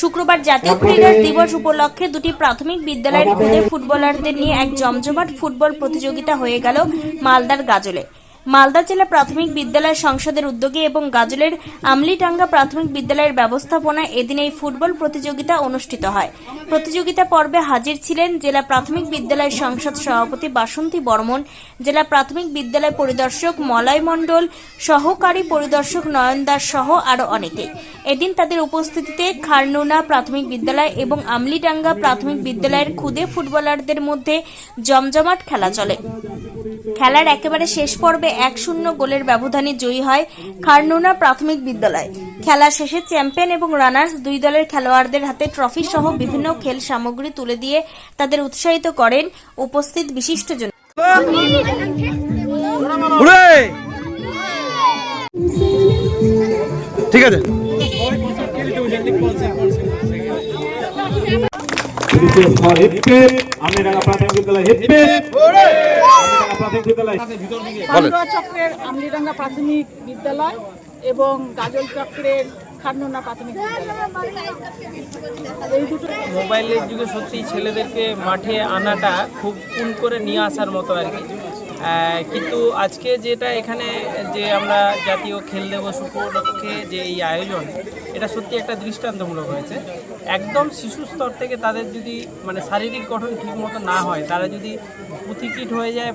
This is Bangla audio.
শুক্রবার জাতীয় ক্রীড়া দিবস উপলক্ষে দুটি প্রাথমিক বিদ্যালয়ের খুদে ফুটবলারদের নিয়ে এক জমজমাট ফুটবল প্রতিযোগিতা হয়ে গেল মালদার গাজলে। মালদা জেলা প্রাথমিক বিদ্যালয় সংসদের উদ্যোগে এবং গাজলের আমলিটাঙ্গা প্রাথমিক বিদ্যালয়ের ব্যবস্থাপনায় এদিন এই ফুটবল প্রতিযোগিতা অনুষ্ঠিত হয়। প্রতিযোগিতা পর্বে হাজির ছিলেন জেলা প্রাথমিক বিদ্যালয় সংসদ সভাপতি বাসন্তী বর্মন, জেলা প্রাথমিক বিদ্যালয় পরিদর্শক মলয় মণ্ডল, সহকারী পরিদর্শক নয়ন দাস সহ আরও অনেকে। এদিন তাদের উপস্থিতিতে খারনুনা প্রাথমিক বিদ্যালয় এবং আমলিডাঙ্গা প্রাথমিক বিদ্যালয়ের খুদে ফুটবলারদের মধ্যে জমজমাট খেলা চলে। খেলার একেবারে শেষ পর্বে এক শূন্য গোলের ব্যবধানে জয়ী হয় খারনুনা প্রাথমিক বিদ্যালয়। খেলা শেষে চ্যাম্পিয়ন এবং রানার্স দুই দলের খেলোয়াড়দের হাতে ট্রফি সহ বিভিন্ন খেল সামগ্রী তুলে দিয়ে তাদের উৎসাহিত করেন উপস্থিত বিশিষ্টজন ঠিক আছে। আমনেডাঙ্গা প্রাথমিক বিদ্যালয় হিপে প্রাথমিক বিদ্যালয়। খান্ডুয়া চক্রের আমলিডাঙ্গা প্রাথমিক বিদ্যালয় এবং গাজল চক্রের খান্ডুনা প্রাথমিক এই দুটো মোবাইলের যুগে সত্যি ছেলেদেরকে মাঠে আনাটা খুব কুল করে নিয়ে আসার মতো আর কি। কিন্তু আজকে যেটা এখানে যে আমরা জাতীয় খেল দিবস উপলক্ষে যে এই আয়োজন, এটা সত্যি একটা দৃষ্টান্তমূলক হয়েছে। একদম শিশু স্তর থেকে তাদের যদি মানে শারীরিক গঠন ঠিক মতো না হয়, তারা যদি পুঁথিকিট হয়ে যায়